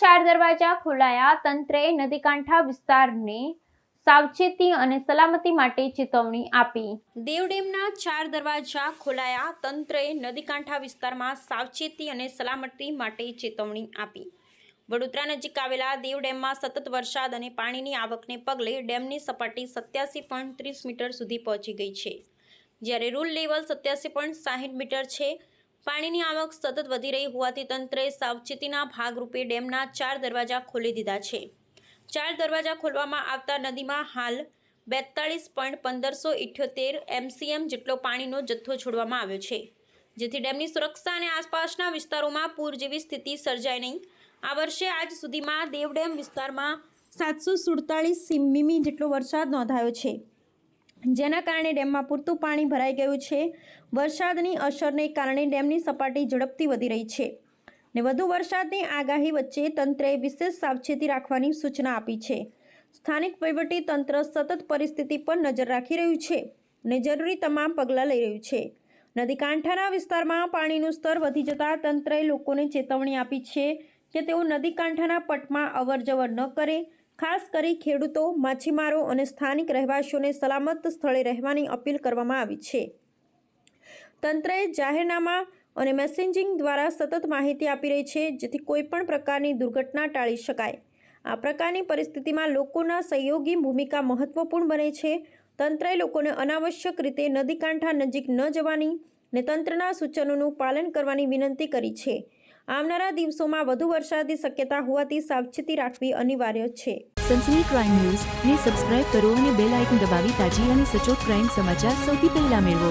ચાર દરવાજા ખોલાયા. તંત્રે નદીકાંઠા વિસ્તારને સાવચેતી અને સલામતી માટે ચેતવણી આપી. દેવ ડેમના ચાર દરવાજા ખોલાયા. તંત્રે નદીકાંઠા વિસ્તારમાં સાવચેતી અને સલામતી માટે ચેતવણી આપી. વડોદરા નજીક આવેલા દેવ ડેમમાં સતત વરસાદ અને પાણીની આવકને પગલે ડેમની સપાટી સત્યાસી પોઈન્ટ ત્રીસ મીટર સુધી પહોંચી ગઈ છે. જ્યારે રૂલ લેવલ સત્યાસી પોઈન્ટ સાહીઠ મીટર છે પાણીની આવક સતત વધી રહી હોવાથી તંત્રે સાવચેતીના ભાગરૂપે ડેમના ચાર દરવાજા ખોલી દીધા છે. ચાર દરવાજા ખોલવામાં આવતા નદીમાં હાલ બેતાળીસ પોઈન્ટ પંદરસો ઇઠ્યોતેર એમસીએમ જેટલો પાણીનો જથ્થો છોડવામાં આવ્યો છે, જેથી ડેમની સુરક્ષા અને આસપાસના વિસ્તારોમાં પૂર જેવી સ્થિતિ સર્જાય નહીં. આ વર્ષે આજ સુધીમાં દેવડેમ વિસ્તારમાં સાતસો સુડતાળીસ મીમી જેટલો વરસાદ નોંધાયો છે. જેના કારણે ડેમમાં પૂરતું પાણી ભરાઈ ગયું છે. વરસાદની અસરને કારણે ડેમની સપાટી ઝડપથી વધી રહી છે ને વધુ વરસાદની આગાહી વચ્ચે તંત્રએ વિશેષ સાવચેતી રાખવાની સૂચના આપી છે. સ્થાનિક વહીવટી તંત્ર સતત પરિસ્થિતિ પર નજર રાખી રહ્યું છે ને જરૂરી તમામ પગલાં લઈ રહ્યું છે. નદી કાંઠાના વિસ્તારમાં પાણીનું સ્તર વધી જતાં તંત્રએ લોકોને ચેતવણી આપી છે કે તેઓ નદી કાંઠાના પટમાં અવરજવર ન કરે ખાસ કરી ખેડૂતો, માછીમારો અને સ્થાનિક રહેવાસીઓને સલામત સ્થળે રહેવાની અપીલ કરવામાં આવી છે. તંત્રએ જાહેરનામા અને મેસેજિંગ દ્વારા સતત માહિતી આપી રહી છે, જેથી કોઈપણ પ્રકારની દુર્ઘટના ટાળી શકાય. આ પ્રકારની પરિસ્થિતિમાં લોકોના સહયોગી ભૂમિકા મહત્વપૂર્ણ બને છે. તંત્રએ લોકોને અનાવશ્યક રીતે નદી કાંઠા નજીક ન જવાની ને તંત્રના સૂચનોનું પાલન કરવાની વિનંતી કરી છે. આવનારા દિવસોમાં વધુ વરસાદની શક્યતા હોવાથી સાવચેતી રાખવી અનિવાર્ય છે. સનસની ક્રાઇમ ન્યૂઝ ને સબસ્ક્રાઇબ કરો અને બેલ આઇકન દબાવી તાજી અને સચોટ ક્રાઇમ સમાચાર સૌથી પહેલા મેળવો.